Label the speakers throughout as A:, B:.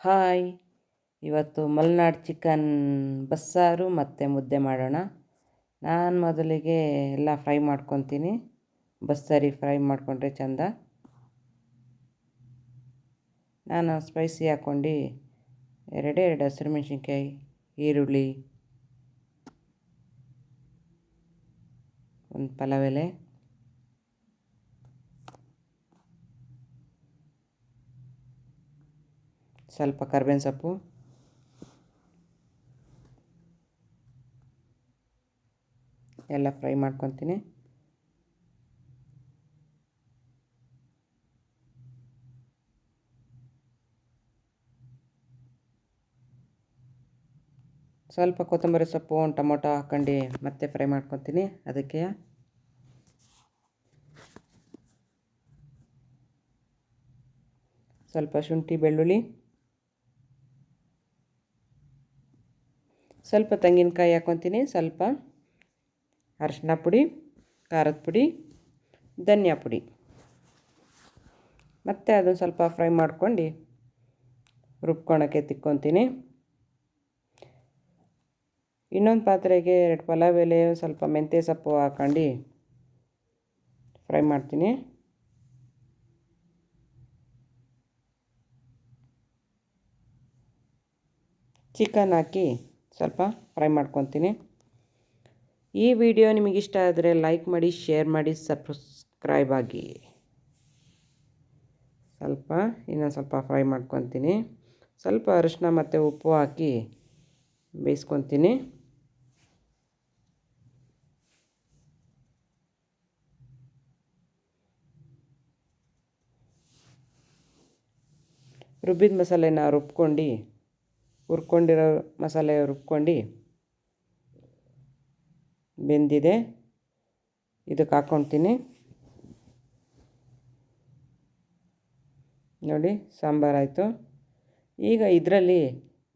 A: Hi. ಇವತ್ತು Malenadu chicken ಬಸ್ಸಾರು ಮತ್ತು ಮುದ್ದೆ ಮಾಡೋಣ. ನಾನು ಮೊದಲಿಗೆ ಎಲ್ಲ ಫ್ರೈ ಮಾಡ್ಕೊತೀನಿ. ಬಸ್ಸಾರಿ ಫ್ರೈ ಮಾಡಿಕೊಂಡ್ರೆ ಚೆಂದ. ನಾನು ಸ್ಪೈಸಿ ಹಾಕ್ಕೊಂಡು ಎರಡೇ ಎರಡು ಹಸಿರು ಮೆಣಸಿನ್ಕಾಯಿ, ಈರುಳ್ಳಿ, ಒಂದು ಪಲಾವ್ ಎಲೆ. ಸ್ವಲ್ಪ ಕರ್ಬೇವಿನ ಸೊಪ್ಪು. ಎಲ್ಲ ಫ್ರೈ ಮಾಡ್ಕೊತೀನಿ. ಸ್ವಲ್ಪ ಕೊತ್ತಂಬರಿ ಸೊಪ್ಪು, ಒಂದು ಟೊಮೊಟೊ ಹಾಕ್ಕೊಂಡು ಮತ್ತೆ ಫ್ರೈ ಮಾಡ್ಕೊತೀನಿ. ಅದಕ್ಕೆ ಸ್ವಲ್ಪ ಶುಂಠಿ, ಬೆಳ್ಳುಳ್ಳಿ ಸ್ವಲ್ಪ ತೆಂಗಿನಕಾಯಿ ಹಾಕ್ಕೊತೀನಿ ಸ್ವಲ್ಪ ಅರಶಿನ ಪುಡಿ, ಖಾರದ ಪುಡಿ, ಧನಿಯಾ ಪುಡಿ. ಮತ್ತು ಅದನ್ನು ಸ್ವಲ್ಪ ಫ್ರೈ ಮಾಡ್ಕೊಂಡು ರುಬ್ಕೊಳಕ್ಕೆ ತಿಕ್ಕೊತೀನಿ. ಇನ್ನೊಂದು ಪಾತ್ರೆಗೆ ಎರಡು ಪಲಾವ್ ಎಲೆ, ಸ್ವಲ್ಪ ಮೆಂತ್ಯ ಸೊಪ್ಪು ಹಾಕೊಂಡು ಫ್ರೈ ಮಾಡ್ತೀನಿ. ಚಿಕನ್ ಹಾಕಿ ಸ್ವಲ್ಪ ಫ್ರೈ ಮಾಡ್ಕೊತೀನಿ. ಈ ವಿಡಿಯೋ ನಿಮಗಿಷ್ಟ ಆದರೆ ಲೈಕ್ ಮಾಡಿ, ಶೇರ್ ಮಾಡಿ, ಸಬ್ಸ್ಕ್ರೈಬ್ ಆಗಿ. ಸ್ವಲ್ಪ ಇನ್ನೊಂದು ಸ್ವಲ್ಪ ಫ್ರೈ ಮಾಡ್ಕೊತೀನಿ. ಸ್ವಲ್ಪ ಅರಿಶಿನ ಮತ್ತು ಉಪ್ಪು ಹಾಕಿ ಬೇಯಿಸ್ಕೊತೀನಿ. ರುಬ್ಬಿದ ಮಸಾಲೆನ ರುಬ್ಕೊಂಡು ಹುರ್ಕೊಂಡಿರೋ ಮಸಾಲೆ ರುಬ್ಕೊಂಡು ಬೆಂದಿದೆ. ಇದಕ್ಕೆ ಹಾಕ್ಕೊತೀನಿ ನೋಡಿ ಸಾಂಬಾರಾಯಿತು ಈಗ ಇದರಲ್ಲಿ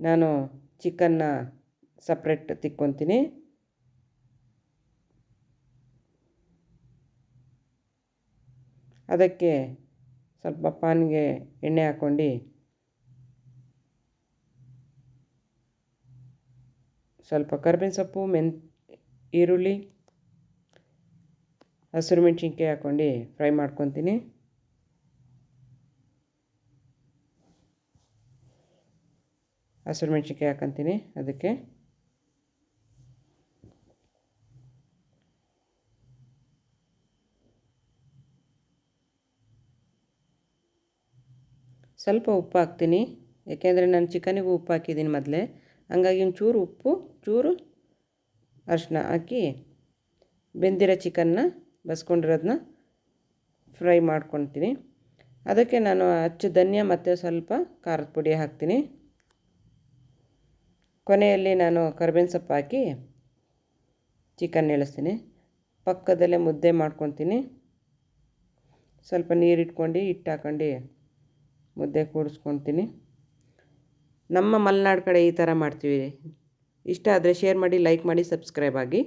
A: ನಾನು ಚಿಕನ್ನ ಸಪ್ರೇಟ್ ತಿಕ್ಕೊತೀನಿ. ಅದಕ್ಕೆ ಸ್ವಲ್ಪ ಪಾನ್ಗೆ ಎಣ್ಣೆ ಹಾಕ್ಕೊಂಡು ಸ್ವಲ್ಪ ಕರ್ಬೇವಿನ ಸೊಪ್ಪು, ಮೆನ್, ಈರುಳ್ಳಿ ಹಸಿರು ಮೆಣಸಿನ್ಕಾಯಿ ಹಾಕ್ಕೊಂಡು ಫ್ರೈ ಮಾಡ್ಕೊತೀನಿ. ಹಸಿರು ಮೆಣಸಿನ್ಕಾಯಿ ಹಾಕ್ಕೊತೀನಿ ಅದಕ್ಕೆ. ಸ್ವಲ್ಪ ಉಪ್ಪು ಹಾಕ್ತೀನಿ. ಯಾಕೆಂದರೆ ನಾನು ಚಿಕನಿಗೂ ಉಪ್ಪು ಹಾಕಿದ್ದೀನಿ ಮೊದಲೇ. ಹಂಗಾಗಿ ಒಂಚೂರು ಉಪ್ಪು, ಚೂರು ಅರಿಶಿನ ಹಾಕಿ ಬೆಂದಿರೋ ಚಿಕನ್ನ ಬಸ್ಕೊಂಡಿರೋದನ್ನ ಫ್ರೈ ಮಾಡ್ಕೊತೀನಿ. ಅದಕ್ಕೆ ನಾನು ಅಚ್ಚು ಧನ್ಯ ಮತ್ತು ಸ್ವಲ್ಪ ಖಾರದ ಪುಡಿ ಹಾಕ್ತೀನಿ. ಕೊನೆಯಲ್ಲಿ ನಾನು ಕರ್ಬೇವಿನ ಸೊಪ್ಪು ಹಾಕಿ ಚಿಕನ್ ಇಳಿಸ್ತೀನಿ ಪಕ್ಕದಲ್ಲೇ ಮುದ್ದೆ ಮಾಡ್ಕೊತೀನಿ. ಸ್ವಲ್ಪ ನೀರು ಇಟ್ಕೊಂಡು ಹಿಟ್ಟು ಹಾಕೊಂಡು ಮುದ್ದೆ ಕೂಡಿಸ್ಕೊತೀನಿ. ನಮ್ಮ ಮಲೆನಾಡು ಕಡೆ ಈ ಥರ ಮಾಡ್ತೀವಿ. ಇಷ್ಟ ಆದರೆ ಶೇರ್ ಮಾಡಿ ಲೈಕ್ ಮಾಡಿ ಸಬ್ಸ್ಕ್ರೈಬ್ ಆಗಿ.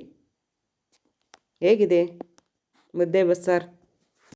A: ಹೇಗಿದೆ? ಮುದ್ದೆ ಬಸ್ಸಾರು?